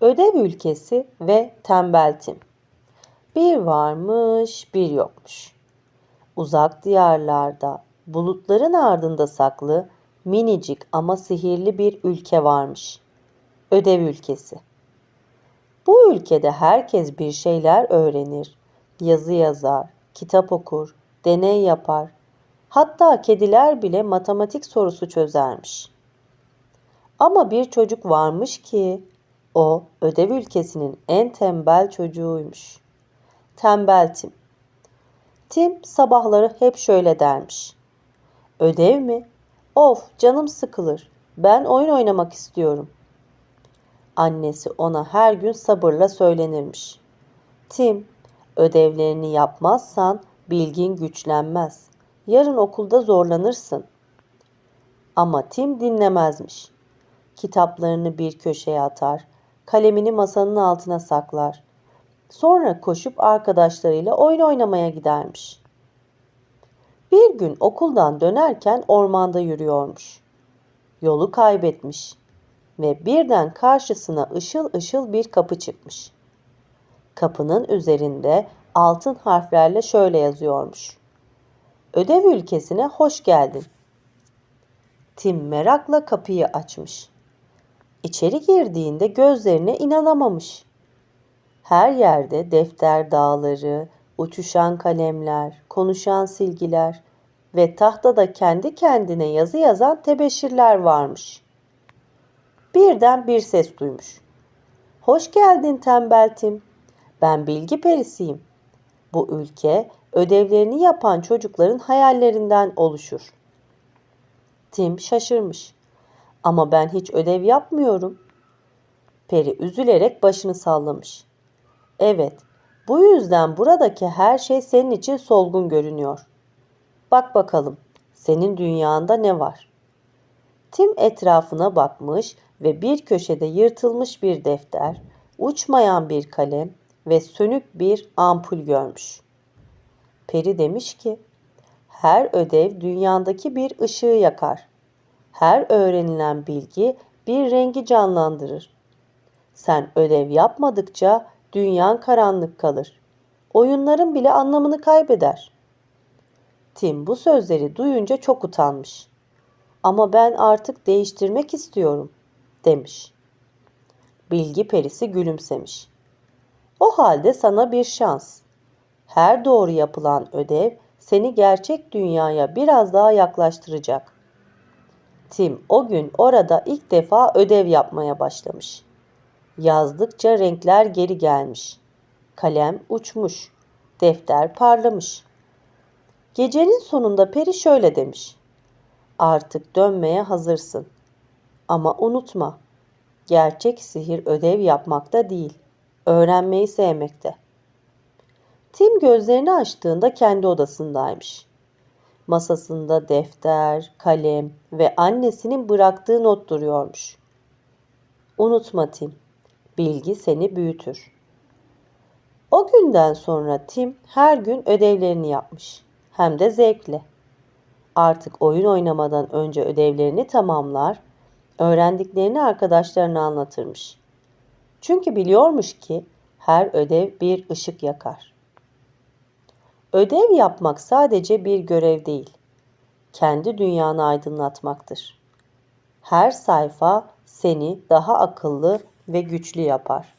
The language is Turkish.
Ödev ülkesi ve tembel Tim. Bir varmış, bir yokmuş. Uzak diyarlarda, bulutların ardında saklı, minicik ama sihirli bir ülke varmış. Ödev ülkesi. Bu ülkede herkes bir şeyler öğrenir, yazı yazar, kitap okur, deney yapar. Hatta kediler bile matematik sorusu çözermiş. Ama bir çocuk varmış ki o ödev ülkesinin en tembel çocuğuymuş. Tembel Tim. Tim sabahları hep şöyle dermiş. Ödev mi? Of canım sıkılır. Ben oyun oynamak istiyorum. Annesi ona her gün sabırla söylenirmiş. Tim, ödevlerini yapmazsan bilgin güçlenmez. Yarın okulda zorlanırsın. Ama Tim dinlemezmiş. Kitaplarını bir köşeye atar, kalemini masanın altına saklar. Sonra koşup arkadaşlarıyla oyun oynamaya gidermiş. Bir gün okuldan dönerken ormanda yürüyormuş. Yolu kaybetmiş ve birden karşısına ışıl ışıl bir kapı çıkmış. Kapının üzerinde altın harflerle şöyle yazıyormuş. Ödev ülkesine hoş geldin. Tim merakla kapıyı açmış. İçeri girdiğinde gözlerine inanamamış. Her yerde defter dağları, uçuşan kalemler, konuşan silgiler ve tahtada kendi kendine yazı yazan tebeşirler varmış. Birden bir ses duymuş. Hoş geldin tembel Tim. Ben bilgi perisiyim. Bu ülke ödevlerini yapan çocukların hayallerinden oluşur. Tim şaşırmış. Ama ben hiç ödev yapmıyorum. Peri üzülerek başını sallamış. Evet, bu yüzden buradaki her şey senin için solgun görünüyor. Bak bakalım, senin dünyanda ne var? Tim etrafına bakmış ve bir köşede yırtılmış bir defter, uçmayan bir kalem ve sönük bir ampul görmüş. Peri demiş ki, her ödev dünyandaki bir ışığı yakar. Her öğrenilen bilgi bir rengi canlandırır. Sen ödev yapmadıkça dünyan karanlık kalır. Oyunların bile anlamını kaybeder. Tim bu sözleri duyunca çok utanmış. Ama ben artık değiştirmek istiyorum demiş. Bilgi perisi gülümsemiş. O halde sana bir şans. Her doğru yapılan ödev seni gerçek dünyaya biraz daha yaklaştıracak. Tim o gün orada ilk defa ödev yapmaya başlamış. Yazdıkça renkler geri gelmiş. Kalem uçmuş. Defter parlamış. Gecenin sonunda peri şöyle demiş. Artık dönmeye hazırsın. Ama unutma. Gerçek sihir ödev yapmakta değil, öğrenmeyi sevmekte. Tim gözlerini açtığında kendi odasındaymış. Masasında defter, kalem ve annesinin bıraktığı not duruyormuş. Unutma Tim, bilgi seni büyütür. O günden sonra Tim her gün ödevlerini yapmış. Hem de zevkle. Artık oyun oynamadan önce ödevlerini tamamlar, öğrendiklerini arkadaşlarına anlatırmış. Çünkü biliyormuş ki her ödev bir ışık yakar. Ödev yapmak sadece bir görev değil, kendi dünyanı aydınlatmaktır. Her sayfa seni daha akıllı ve güçlü yapar.